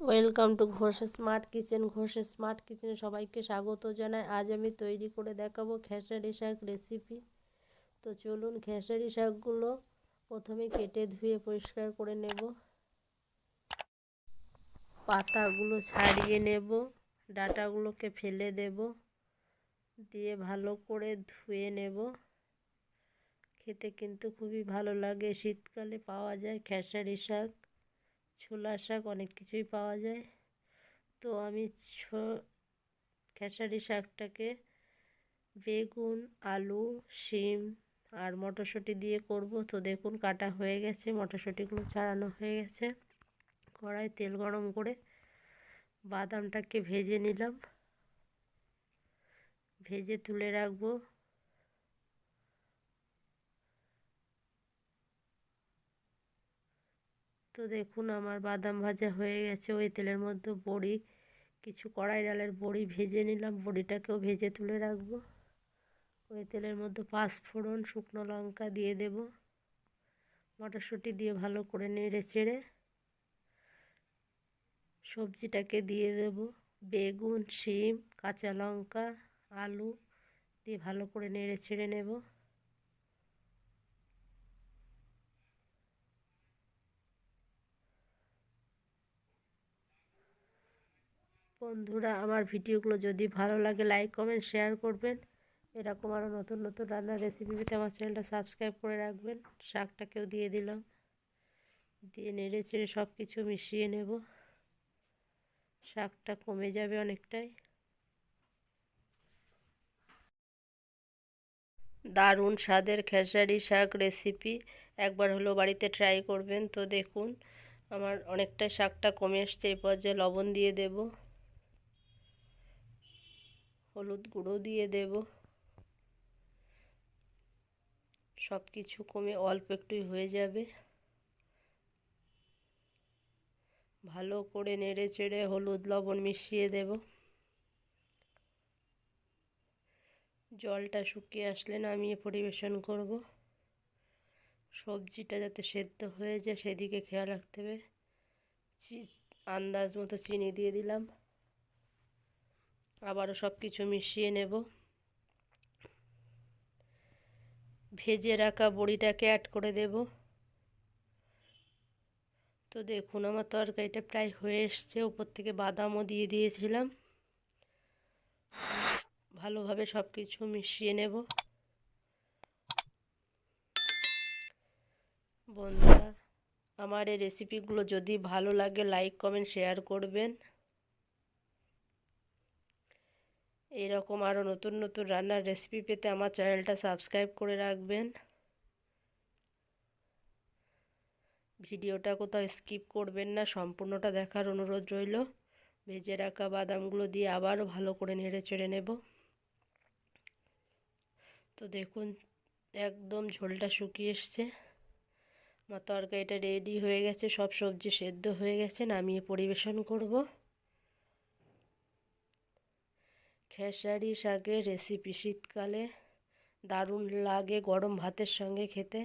Welcome to Ghosh smart kitchen Ghosh smart কিচেনে সবাইকে স্বাগত জানাই। আজ আমি তৈরি করে দেখাবো খেসারি শাক রেসিপি তো চলুন খেসারি শাকগুলো প্রথমে কেটে ধুয়ে পরিষ্কার করে নেব। পাতাগুলো ছাড়িয়ে নেব। ডাটাগুলোকে ফেলে দেব। দিয়ে ভালো করে ধুয়ে নেব। খেতে কিন্তু খুবই ভালো লাগে। শীতকালে পাওয়া যায় খেসারি শাক। ছোলা শাক অনেক কিছুই পাওয়া যায়। তো আমি খেসারি শাকটাকে বেগুন, আলু, শিম আর মটরশুঁটি দিয়ে করব। তো দেখুন কাটা হয়ে গেছে, মটরশুঁটিগুলো ছাড়ানো হয়ে গেছে। কড়াই তেল গরম করে বাদামটাকে ভেজে নিলাম। ভেজে তুলে রাখব। তো দেখুন, আমার বাদাম ভাজা হয়ে গেছে। ওই তেলের মধ্যে বড়ি, কিছু কড়াই ডালের বড়ি ভেজে নিলাম। বড়িটাকেও ভেজে তুলে রাখব। ওই তেলের মধ্যে পাঁচ ফোড়ন শুকনো লঙ্কা দিয়ে দেব। মটরশুঁটি দিয়ে ভালো করে নেড়ে চেড়ে সবজিটাকে দিয়ে দেব। বেগুন, শিম, কাঁচা লঙ্কা, আলু দিয়ে ভালো করে নেড়ে ছেড়ে নেব। বন্ধুরা, আমার ভিডিওগুলো যদি ভালো লাগে লাইক কমেন্ট শেয়ার করবেন। এরকম আরও নতুন নতুন রান্নার রেসিপি পেতে আমার চ্যানেলটা সাবস্ক্রাইব করে রাখবেন। শাকটাকেও দিয়ে দিলাম। দিয়ে নেড়ে চেড়ে সব কিছু মিশিয়ে নেব। শাকটা কমে যাবে অনেকটাই। দারুণ স্বাদের খেসারি শাক রেসিপি একবার হলো বাড়িতে ট্রাই করবেন। তো দেখুন, আমার অনেকটাই শাকটা কমে এসছে এই পর্যায়ে লবণ দিয়ে দেবো। হলুদ গুঁড়ো দিয়ে দেব। সব কিছু কমে অল্প একটুই হয়ে যাবে। ভালো করে নেড়ে চেড়ে হলুদ, লবণ মিশিয়ে দেব। জলটা শুকিয়ে আসলে নামিয়ে পরিবেশন করব। সবজিটা যাতে সেদ্ধ হয়ে যায় সেদিকে খেয়াল রাখতে হবে। আন্দাজ মতো চিনি দিয়ে দিলাম। আবারও সব কিছু মিশিয়ে নেব। ভেজে রাখা বড়িটাকে অ্যাড করে দেব। তো দেখুন, আমার তরকারিটা প্রায় হয়ে এসছে। উপর থেকে বাদামও দিয়ে দিয়েছিলাম। ভালোভাবে সব কিছু মিশিয়ে নেব। বন্ধুরা, আমার এই রেসিপিগুলো যদি ভালো লাগে লাইক কমেন্ট শেয়ার করবেন। এরকম আরও নতুন নতুন রান্নার রেসিপি পেতে আমার চ্যানেলটা সাবস্ক্রাইব করে রাখবেন। ভিডিওটা কোথাও স্কিপ করবেন না, সম্পূর্ণটা দেখার অনুরোধ রইল। ভেজে রাখা বাদামগুলো দিয়ে আবারও ভালো করে নেড়ে চেড়ে নেব। তো দেখুন, একদম ঝোলটা শুকিয়ে এসছে। আমার তরকারিটা রেডি হয়ে গেছে, সব সবজি সেদ্ধ হয়ে গেছে, নামিয়ে পরিবেশন করব। খেসারি শাকের রেসিপি শীতকালে দারুণ লাগে গরম ভাতের সঙ্গে খেতে।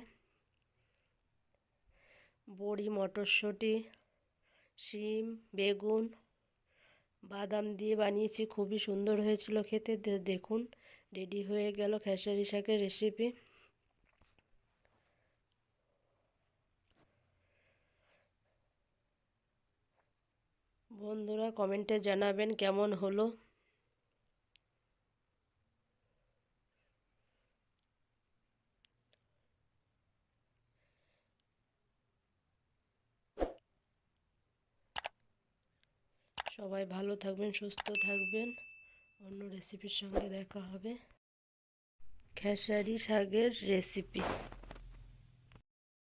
বড়ি, মটরশুঁটি, শিম, বেগুন, বাদাম দিয়ে বানিয়েছি, খুবই সুন্দর হয়েছিল খেতে। দেখুন রেডি হয়ে গেল খেসারি শাকের রেসিপি বন্ধুরা কমেন্টে জানাবেন কেমন হলো। সবাই ভালো থাকবেন সুস্থ থাকবেন। অন্য রেসিপির সঙ্গে দেখা হবে। খেসারি শাকের রেসিপি